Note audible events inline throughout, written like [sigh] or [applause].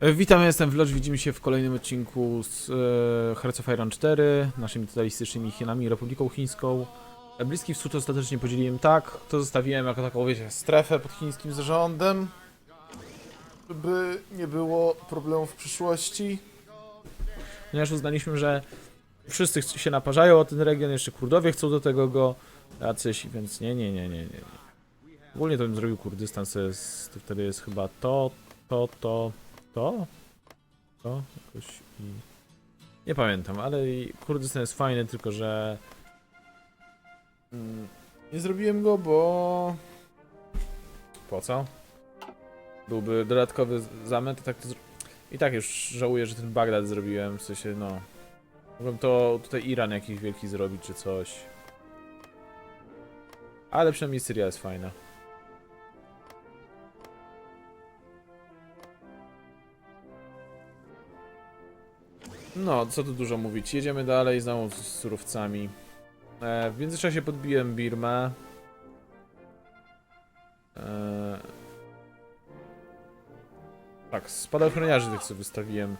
E, Witam, jestem Vlog, widzimy się w kolejnym odcinku z e, Hearts of Iron 4, naszymi totalistycznymi Chinami Republiką Chińską. E, Bliski Wschód ostatecznie podzieliłem tak, to zostawiłem jako taką, wiecie, strefę pod chińskim zarządem, żeby nie było problemów w przyszłości. Ponieważ uznaliśmy, że wszyscy się naparzają o ten region, jeszcze Kurdowie chcą do tego go, jacyś, więc nie, nie, nie, nie, nie. Ogólnie to bym zrobił Kurdystan, to wtedy jest chyba to, to, to, to? To? Jakoś i... Nie pamiętam, ale Kurdystan jest fajny, tylko że... Mm, Nie zrobiłem go, bo... Po co? Byłby dodatkowy zamęt, tak to. I tak już żałuję, że ten Bagdad zrobiłem, w sensie no... Mogłem to tutaj Iran jakiś wielki zrobić, czy coś. Ale przynajmniej Syria jest fajna. No, co tu dużo mówić. Jedziemy dalej znowu z surowcami. E, w międzyczasie podbiłem Birmę. E, tak, spadochroniarzy tych co wystawiłem.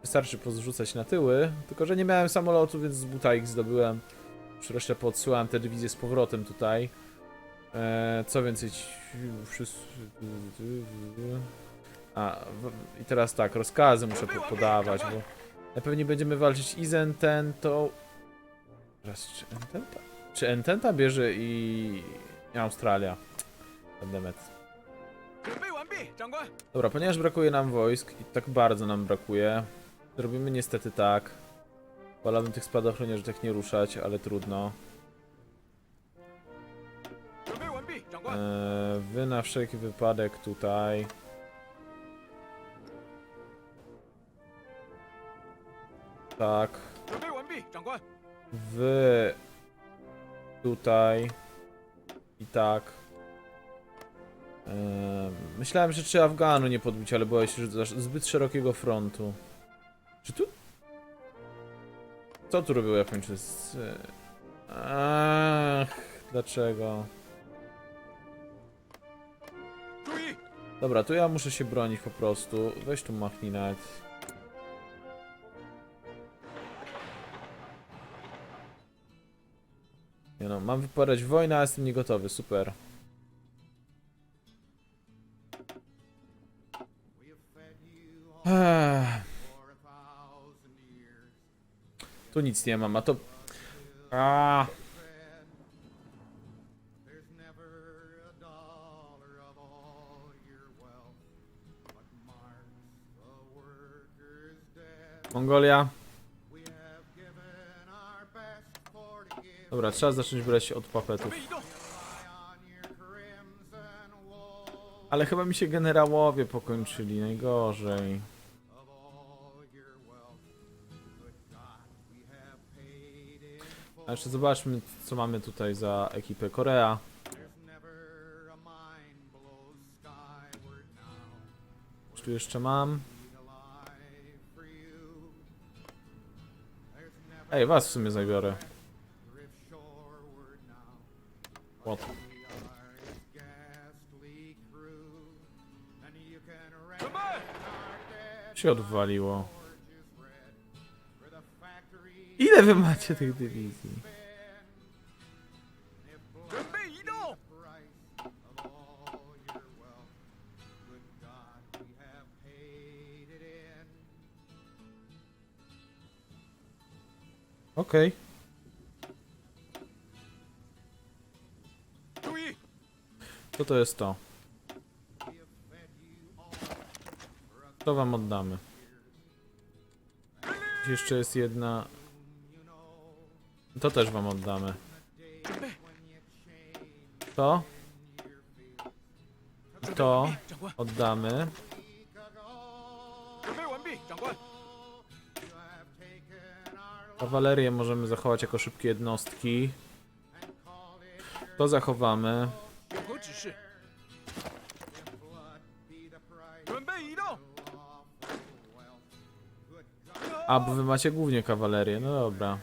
Wystarczy pozrzucać na tyły. Tylko, że nie miałem samolotu, więc z buta ich zdobyłem. Już resztę podsyłałem te dywizje z powrotem tutaj. E, co więcej, wszyscy... A, i teraz tak, rozkazy muszę po podawać, bo... E, pewnie będziemy walczyć i z Ententą. Raz, czy Ententa? Czy Ententa bierze i Australia? Demet. Dobra, ponieważ brakuje nam wojsk i tak bardzo nam brakuje, zrobimy niestety tak. Wolałbym tych spadochroniarzy tak nie ruszać, ale trudno. Eee, wy na wszelki wypadek tutaj. Tak. Wy. Tutaj. I tak. Myślałem, że czy Afganu nie podbić, ale byłeś zbyt szerokiego frontu. Czy tu? Co tu robią Japończycy? Ach, dlaczego? Dobra, tu ja muszę się bronić po prostu. Weź tu machnij nawet. Nie no, mam wypowiadać wojnę, a jestem niegotowy, super. Tu nic nie mam, a to... A. There's Dobra, trzeba zacząć brać od papetów. Ale chyba mi się generałowie pokończyli, najgorzej. A jeszcze zobaczmy, co mamy tutaj za ekipę Korea. Czy tu jeszcze mam? Ej, was w sumie zabiorę. Dead Się odwaliło. Ile wy macie tych dywizji? if blood Co to jest to? To wam oddamy. Jeszcze jest jedna... To też wam oddamy. To? To oddamy. Kawalerię możemy zachować jako szybkie jednostki. To zachowamy. A, bo wy macie głównie kawalerię, no dobra.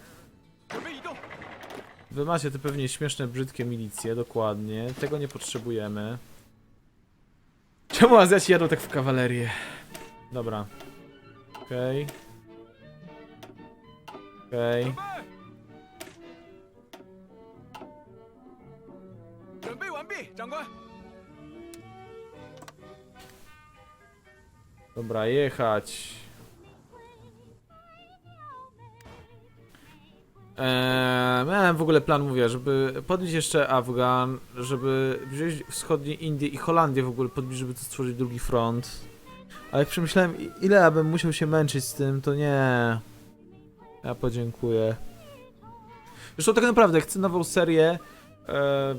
Wy macie te pewnie śmieszne, brzydkie milicje, dokładnie. Tego nie potrzebujemy. Czemu Azjaci jadą tak w kawalerię? Dobra. Okej. Okay. Okej. Okay. Dobra, jechać. Eee, miałem w ogóle plan, mówię, żeby podbić jeszcze Afgan, żeby wziąć wschodnie Indie i Holandię w ogóle podbić, żeby to stworzyć drugi front. Ale jak przemyślałem, ile ja bym musiał się męczyć z tym, to nie. Ja podziękuję. Zresztą tak naprawdę chcę nową serię. E,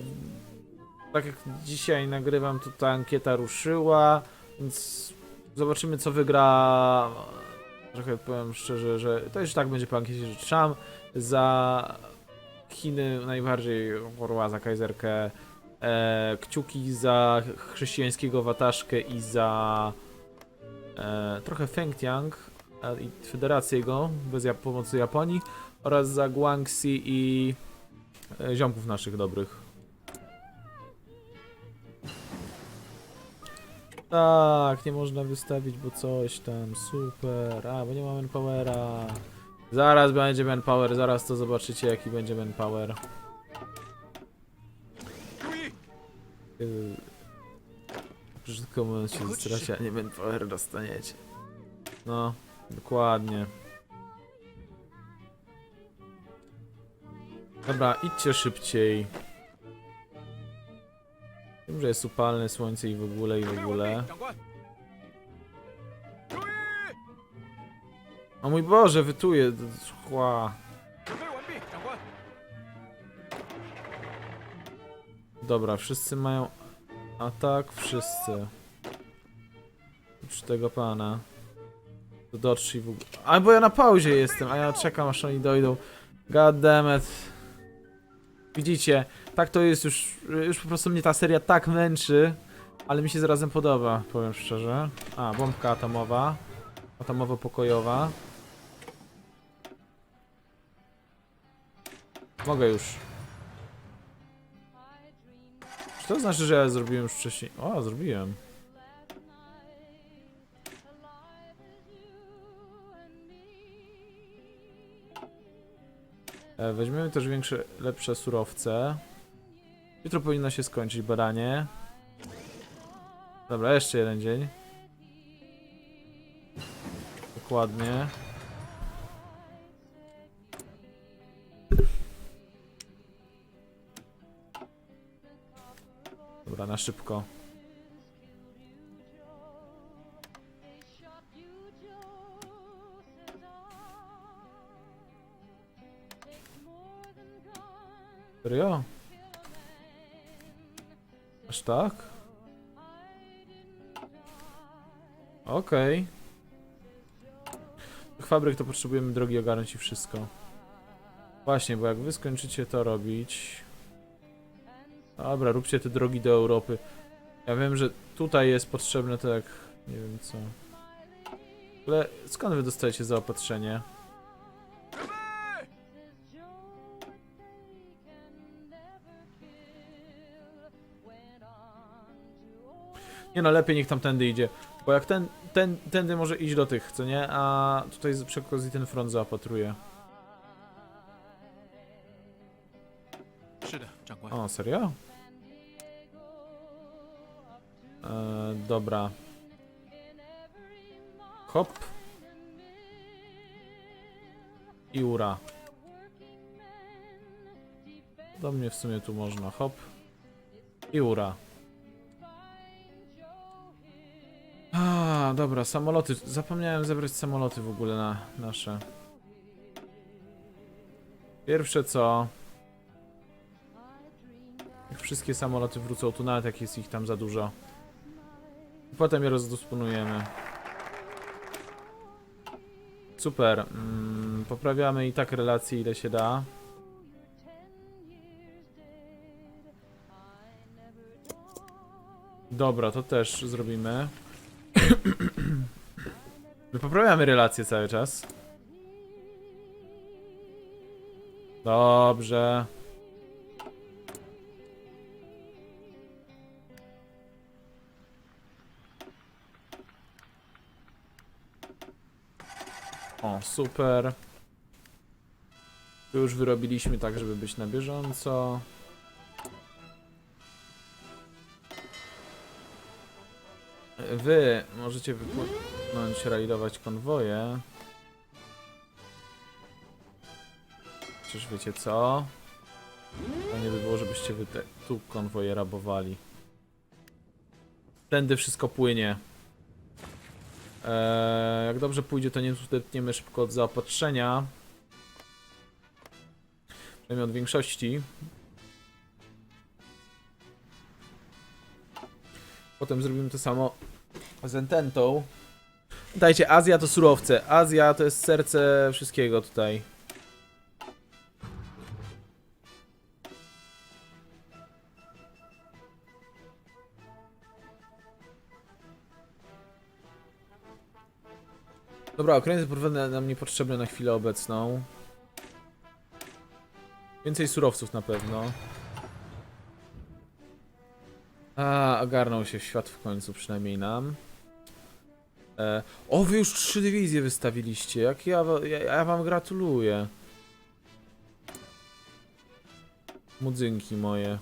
tak jak dzisiaj nagrywam, to ta ankieta ruszyła, więc Zobaczymy co wygra. Trochę powiem szczerze, że to już tak będzie po ankiecie, że trzam za Chiny najbardziej orła za kajzerkę, e, kciuki za chrześcijańskiego wataszkę i za e, trochę Fengtiang i federację jego bez Jap- pomocy Japonii oraz za Guangxi i e, ziomków naszych dobrych. Tak, nie można wystawić, bo coś tam, super, a, bo nie ma manpowera. Zaraz będzie manpower, zaraz to zobaczycie jaki będzie manpower. Yy, Brzydko mówiąc się straci, a nie manpower dostaniecie. No, dokładnie. Dobra, idźcie szybciej. Wiem, że jest upalne słońce i w ogóle, i w ogóle. O mój Boże, wytuje szkła. Dobra, wszyscy mają atak, wszyscy. Oprócz tego pana. To Dodge i w ogóle. A bo ja na pauzie jestem, a ja czekam aż oni dojdą. God damn it. Widzicie, tak to jest już, już po prostu mnie ta seria tak męczy, ale mi się zarazem podoba, powiem szczerze. A, bombka atomowa, atomowo-pokojowa. Mogę już. Czy to znaczy, że ja zrobiłem już wcześniej? O, zrobiłem. E, Weźmiemy też większe, lepsze surowce. Jutro powinno się skończyć badanie. Dobra, jeszcze jeden dzień. Dokładnie. Dobra, na szybko. Serio? Aż tak? Okej. Tych fabryk to potrzebujemy drogi ogarnąć i wszystko. Właśnie, bo jak wy skończycie to robić... Dobra, róbcie te drogi do Europy. Ja wiem, że tutaj jest potrzebne tak... Nie wiem co. Ale skąd wy dostajecie zaopatrzenie? Nie no, lepiej niech tamtędy idzie. Bo jak ten, ten, tędy może iść do tych, co nie? A tutaj przy okazji ten front zaopatruje. O, serio? E, dobra. Hop. I ura. Do mnie w sumie tu można. Hop. I ura. A, dobra, samoloty. Zapomniałem zebrać samoloty w ogóle na nasze. Pierwsze co? Jak wszystkie samoloty wrócą tu, nawet jak jest ich tam za dużo. Potem je rozdysponujemy. Super. Mm, poprawiamy i tak relacje ile się da. Dobra, to też zrobimy. [coughs] My poprawiamy relacje cały czas. Dobrze. O, super. Tu już wyrobiliśmy tak, żeby być na bieżąco. Wy możecie wypłynąć, rajdować konwoje. Czyż wiecie co? Fajnie by było, żebyście wy te, tu konwoje rabowali. Tędy wszystko płynie. Eee, jak dobrze pójdzie, to nie tutniemy szybko od zaopatrzenia. Przynajmniej od większości. Potem zrobimy to samo z Ententą. Dajcie, Azja to surowce. Azja to jest serce wszystkiego tutaj. Dobra, okręty porwane nam niepotrzebne na chwilę obecną. Więcej surowców na pewno. A, ogarnął się świat w końcu, przynajmniej nam. E, o, wy już trzy dywizje wystawiliście. Jak ja, ja, ja wam gratuluję. Mudzynki moje.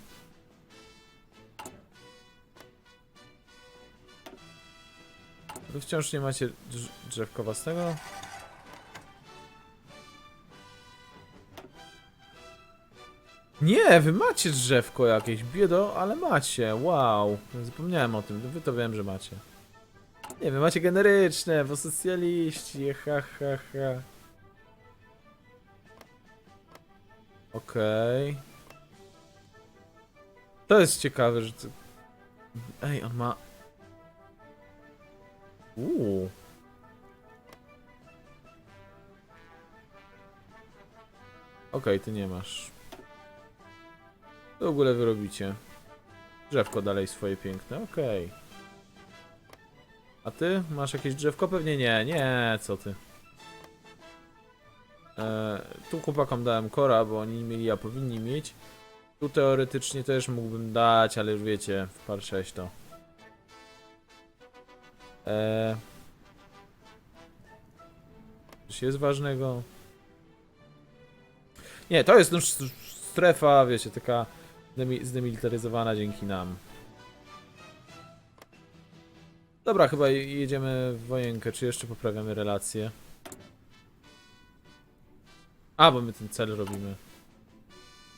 Wy wciąż nie macie drz drzewka własnego? Nie, wy macie drzewko jakieś, biedo, ale macie, wow. Zapomniałem o tym, wy to wiem, że macie. Nie, wy macie generyczne, bo socjaliści, ha, ha, ha. Okej. To jest ciekawe, że... Ej, on ma... Uuu. Okej, ty nie masz. Co w ogóle wy robicie? Drzewko dalej swoje piękne, okej. A ty? Masz jakieś drzewko? Pewnie nie, nie, co ty. E, tu chłopakom dałem kora, bo oni mieli, a powinni mieć. Tu teoretycznie też mógłbym dać, ale już wiecie, w par 6 to. Eee... Coś jest ważnego? Nie, to jest już strefa, wiecie, taka demi- zdemilitaryzowana dzięki nam. Dobra, chyba jedziemy w wojenkę, czy jeszcze poprawiamy relacje? A, bo my ten cel robimy.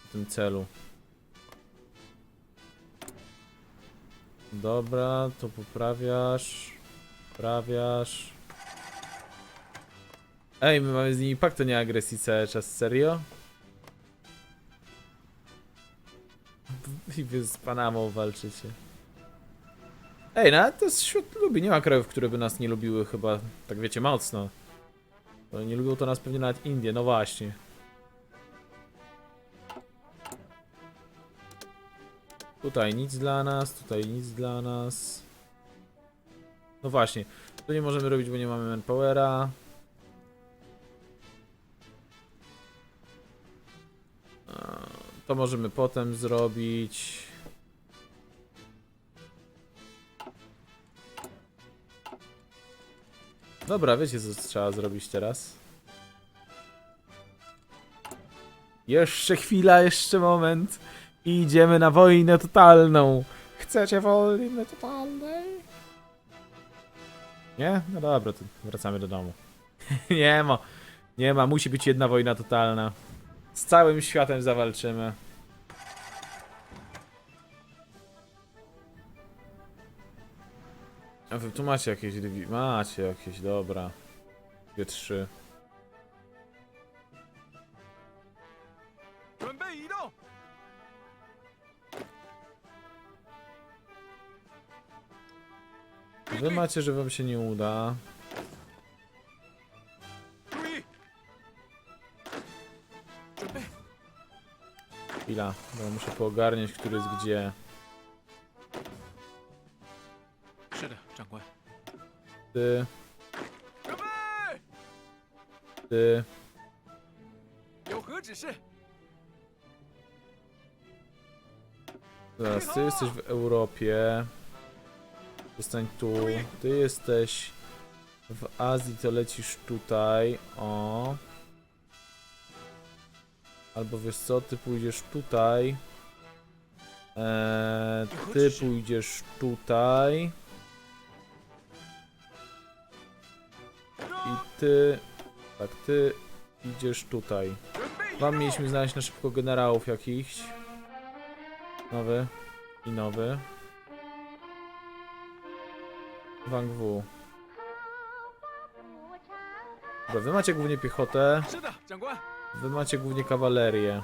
W tym celu. Dobra, to poprawiasz. Poprawiasz. Ej, my mamy z nimi pakt o nieagresji cały czas, serio? I wy z Panamą walczycie. Ej, no to świat lubi, nie ma krajów, które by nas nie lubiły chyba, tak wiecie, mocno. Bo nie lubią to nas pewnie nawet Indie, no właśnie. Tutaj nic dla nas, tutaj nic dla nas. No właśnie, tu nie możemy robić, bo nie mamy manpowera. To możemy potem zrobić. Dobra, wiecie co trzeba zrobić teraz? Jeszcze chwila, jeszcze moment. Idziemy na wojnę totalną. Chcecie wojny totalnej? Nie? No dobra, to wracamy do domu. [laughs] nie ma. Nie ma, musi być jedna wojna totalna. Z całym światem zawalczymy. A wy tu macie jakieś Macie jakieś, dobra. Dwie, trzy. Wy macie, że wam się nie uda. Chwila, bo muszę poogarniać, który jest gdzie. Ty. Ty. Zaraz, ty jesteś w Europie. Zostań tu. Ty jesteś W Azji to lecisz tutaj, o. Albo wiesz co, ty pójdziesz tutaj. Eee, ty pójdziesz tutaj. I ty... Tak, ty idziesz tutaj. Wam mieliśmy znaleźć na szybko generałów jakichś. Nowy i nowy. Wang W. Dobra, wy macie głównie piechotę. Wy macie głównie kawalerię.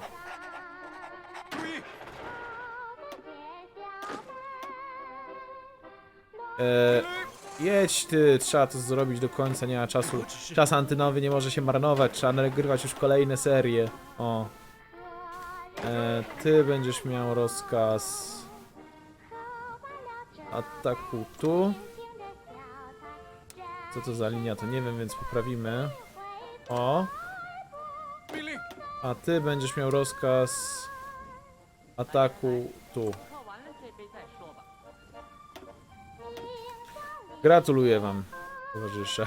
Eee, jedź ty, trzeba to zrobić do końca, nie ma czasu. Czas antynowy nie może się marnować, trzeba nagrywać już kolejne serie. O. Eee, ty będziesz miał rozkaz ataku tu. Co to za linia, to nie wiem, więc poprawimy. O! A ty będziesz miał rozkaz ataku tu. Gratuluję wam, towarzysze.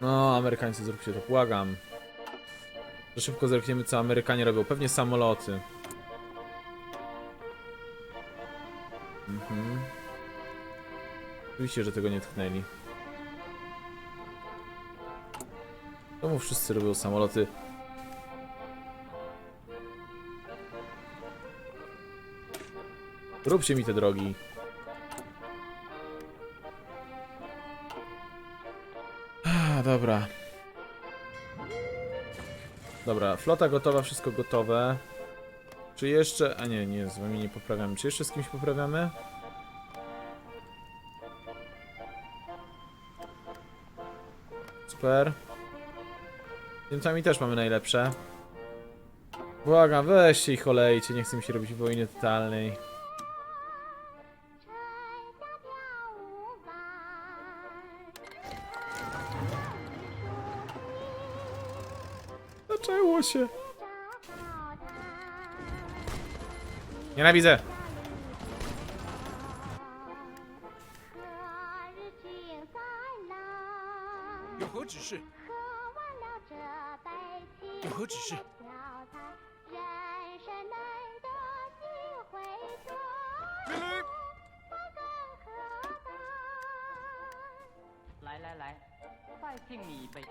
No, Amerykańcy, zróbcie to, błagam. Że szybko zerkniemy, co Amerykanie robią. Pewnie samoloty. Mhm. Oczywiście, że tego nie tknęli. Czemu wszyscy robią samoloty? Róbcie mi te drogi. Ah, dobra. Dobra, flota gotowa, wszystko gotowe. Czy jeszcze... A nie, nie, z wami nie poprawiamy. Czy jeszcze z kimś poprawiamy? Super. Z Niemcami też mamy najlepsze. Błagam, weźcie ich olejcie, nie chcę mi się robić wojny totalnej. Zaczęło się. 你来鼻子。有何指示？有何指示？命令。来来来，再敬你一杯。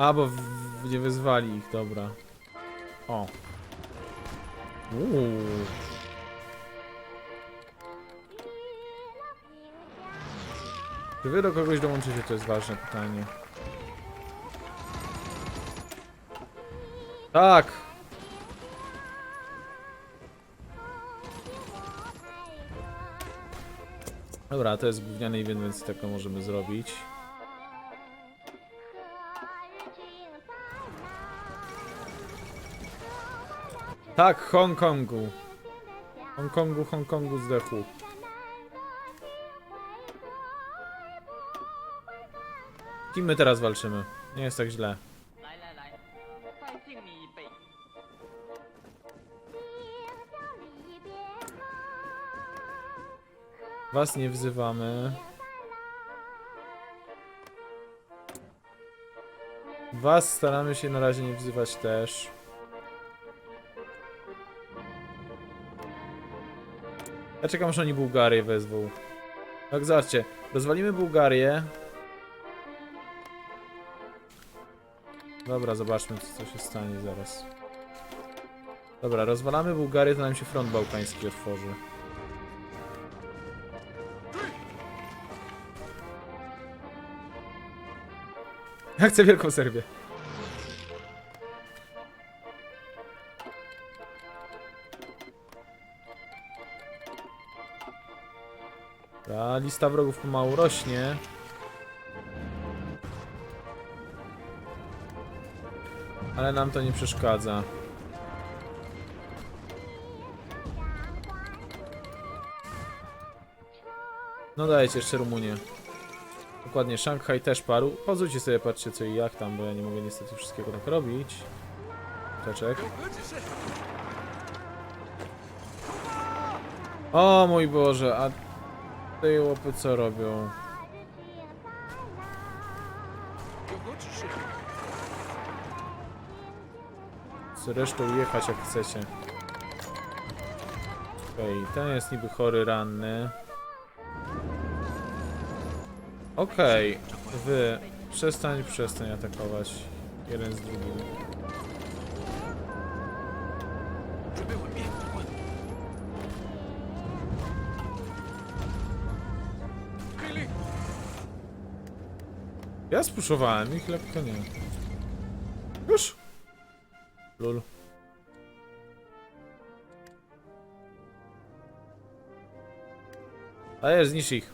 A, bo w, w, nie wyzwali ich, dobra. O. Uuu. Czy wy do kogoś dołączycie, to jest ważne pytanie. Tak! Dobra, to jest gówniany event, więc tego możemy zrobić. Tak, Hongkongu. Hongkongu, Hongkongu zdechł. Kim my teraz walczymy? Nie jest tak źle. Was nie wzywamy. Was staramy się na razie nie wzywać też. Ja czekam, aż oni Bułgarię wezwą. Tak, zobaczcie. Rozwalimy Bułgarię. Dobra, zobaczmy, co, się stanie zaraz. Dobra, rozwalamy Bułgarię, to nam się front bałkański otworzy. Ja chcę Wielką Serbię. Ta lista wrogów pomału rośnie. Ale nam to nie przeszkadza. No dajcie jeszcze Rumunię. Dokładnie, Szanghaj też paru. Pozwólcie sobie, patrzcie co i jak tam, bo ja nie mogę niestety wszystkiego tak robić. Czeczek. O mój Boże, a te łopy co robią? Zresztą jechać jak chcecie. Okej, okay, ten jest niby chory, ranny. Okej, okay, wy przestań, przestań atakować jeden z drugim. Ja spuszowałem ich, lekko nie. Już! Lul. A jest, zniszcz ich.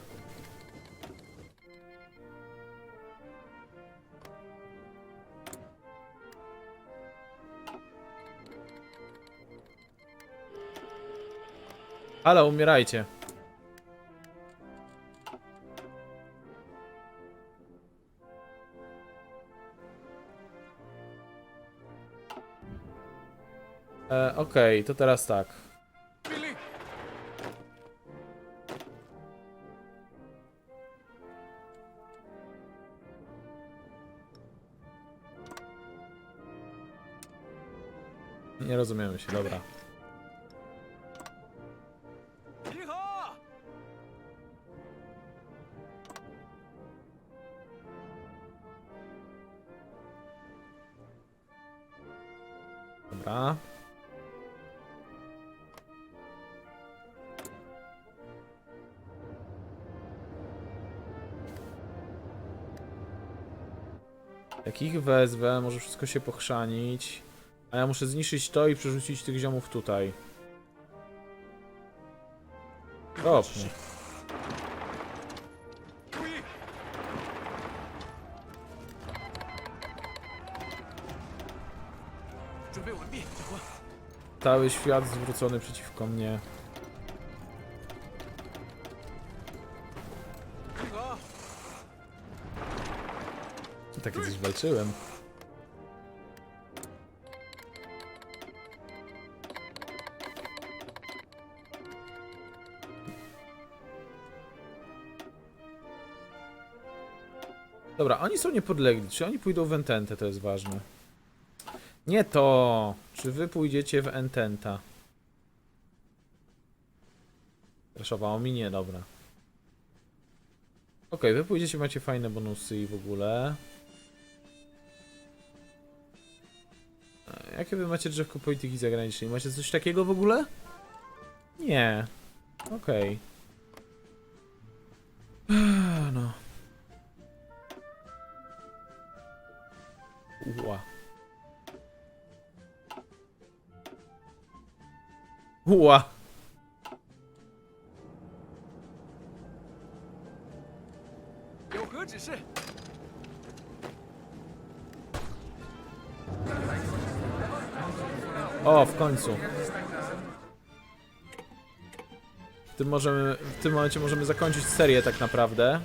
Ale umierajcie. E, Okej, to teraz tak. Nie rozumiemy się, dobra. wezwę, może wszystko się pochrzanić. A ja muszę zniszczyć to i przerzucić tych ziomów tutaj. Dobrze. Cały świat zwrócony przeciwko mnie. Takie coś walczyłem. Dobra, oni są niepodlegli. Czy oni pójdą w Ententę, to jest ważne. Nie to! Czy wy pójdziecie w Ententa? Raszowało mi nie, dobra. Okej, wy pójdziecie, macie fajne bonusy i w ogóle. Jakie wy macie drzewko polityki zagranicznej? Macie coś takiego w ogóle? Nie. Okej. Okay. No. Ła. Ła. Thank. O, w końcu. W tym, możemy, w tym momencie możemy zakończyć serię tak naprawdę.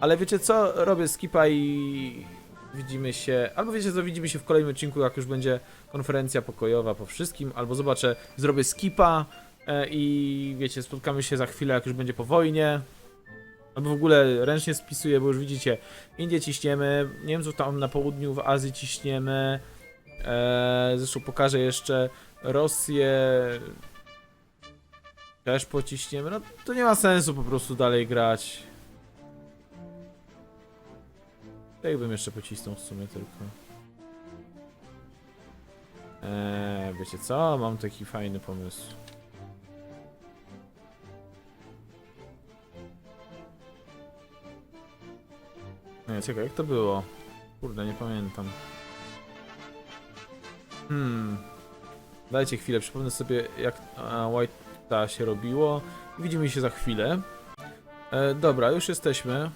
Ale wiecie co? Robię skipa i widzimy się... Albo wiecie co? Widzimy się w kolejnym odcinku, jak już będzie konferencja pokojowa po wszystkim. Albo zobaczę, zrobię skipa e, i wiecie, spotkamy się za chwilę, jak już będzie po wojnie. Albo w ogóle ręcznie spisuję, bo już widzicie, Indie ciśniemy, Niemców tam na południu w Azji ciśniemy. Eee, zresztą pokażę jeszcze Rosję. Też pociśniemy. No to nie ma sensu po prostu dalej grać. Tak bym jeszcze pocisnął w sumie tylko. Eee, wiecie co? Mam taki fajny pomysł. Nie, czekaj, jak to było? Kurde, nie pamiętam. Hmm. Dajcie chwilę, przypomnę sobie jak White'a się robiło. Widzimy się za chwilę. E, dobra, już jesteśmy.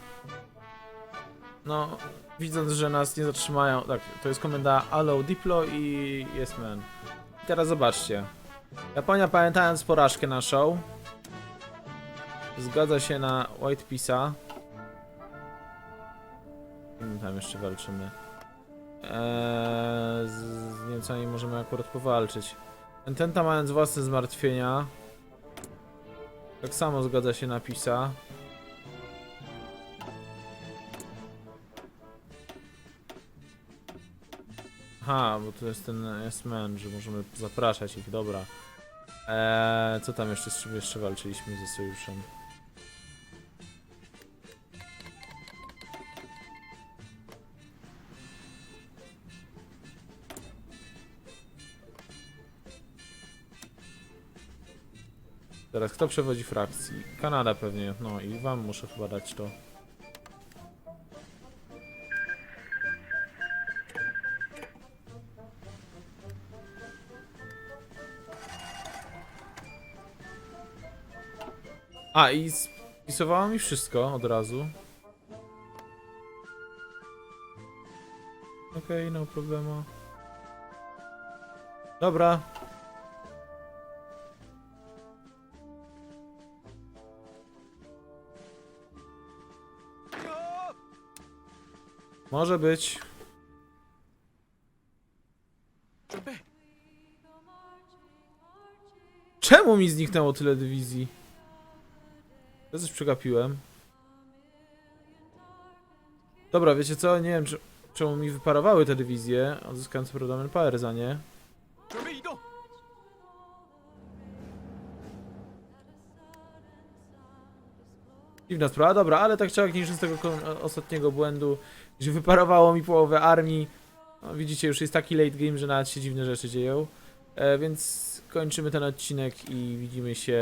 No, widząc, że nas nie zatrzymają. Tak, to jest komenda Allow Diplo i Yes Man. I teraz zobaczcie. Japonia pamiętając porażkę naszą zgadza się na White Pisa. kim tam jeszcze walczymy? Eee, z, Niemcami możemy akurat powalczyć. Ententa mając własne zmartwienia. Tak samo zgadza się napisa. Aha, bo to jest ten S-Man, że możemy zapraszać ich, dobra. Eee, co tam jeszcze, jeszcze walczyliśmy ze sojuszem? Teraz kto przewodzi frakcji? Kanada pewnie, no i wam muszę chyba dać to. A i spisowała mi wszystko od razu. Okej, no problemu. Dobra, może być. Czemu mi zniknęło tyle dywizji? Ja coś przegapiłem. Dobra, wiecie co? Nie wiem, czemu mi wyparowały te dywizje. Odzyskałem co prawda manpower za nie. Dziwna sprawa, dobra, ale tak jak nie z tego ostatniego błędu, że wyparowało mi połowę armii. No, widzicie, już jest taki late game, że nawet się dziwne rzeczy dzieją. E, więc kończymy ten odcinek i widzimy się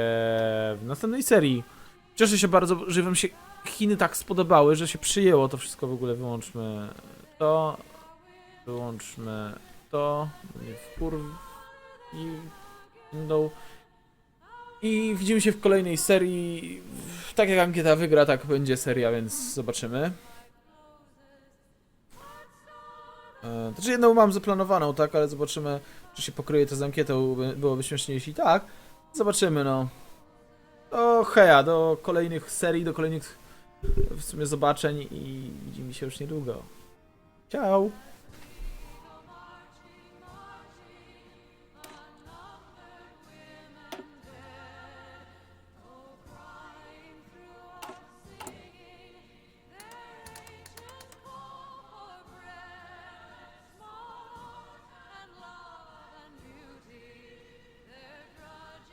w następnej serii. Cieszę się bardzo, że wam się Chiny tak spodobały, że się przyjęło to wszystko w ogóle. Wyłączmy to. Wyłączmy to. Nie wkur... I będą... I widzimy się w kolejnej serii. Tak jak ankieta wygra, tak będzie seria, więc zobaczymy. E, Znaczy jedną mam zaplanowaną, tak, ale zobaczymy, czy się pokryje to z ankietą. By- Byłoby śmiesznie, jeśli tak. Zobaczymy, no. Do heja, do kolejnych serii, do kolejnych w sumie zobaczeń i widzimy się już niedługo. Ciao!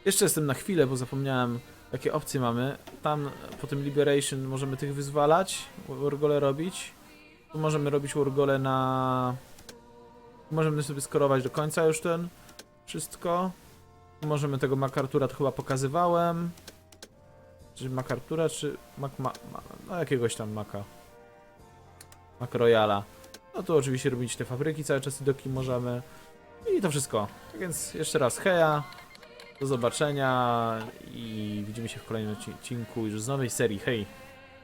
Jeszcze jestem na chwilę, bo zapomniałem jakie opcje mamy. Tam po tym Liberation możemy tych wyzwalać, wargole robić. Tu możemy robić wargole na... Możemy sobie skorować do końca już ten wszystko. Tu Możemy tego MacArtura to chyba pokazywałem. Czy MacArtura, czy Mac... Ma, ma, no jakiegoś tam Maca. Mac Royala. No tu oczywiście robić te fabryki cały czas i doki możemy. I to wszystko. Tak więc jeszcze raz heja. Do zobaczenia i widzimy się w kolejnym odcinku już z nowej serii. Hej!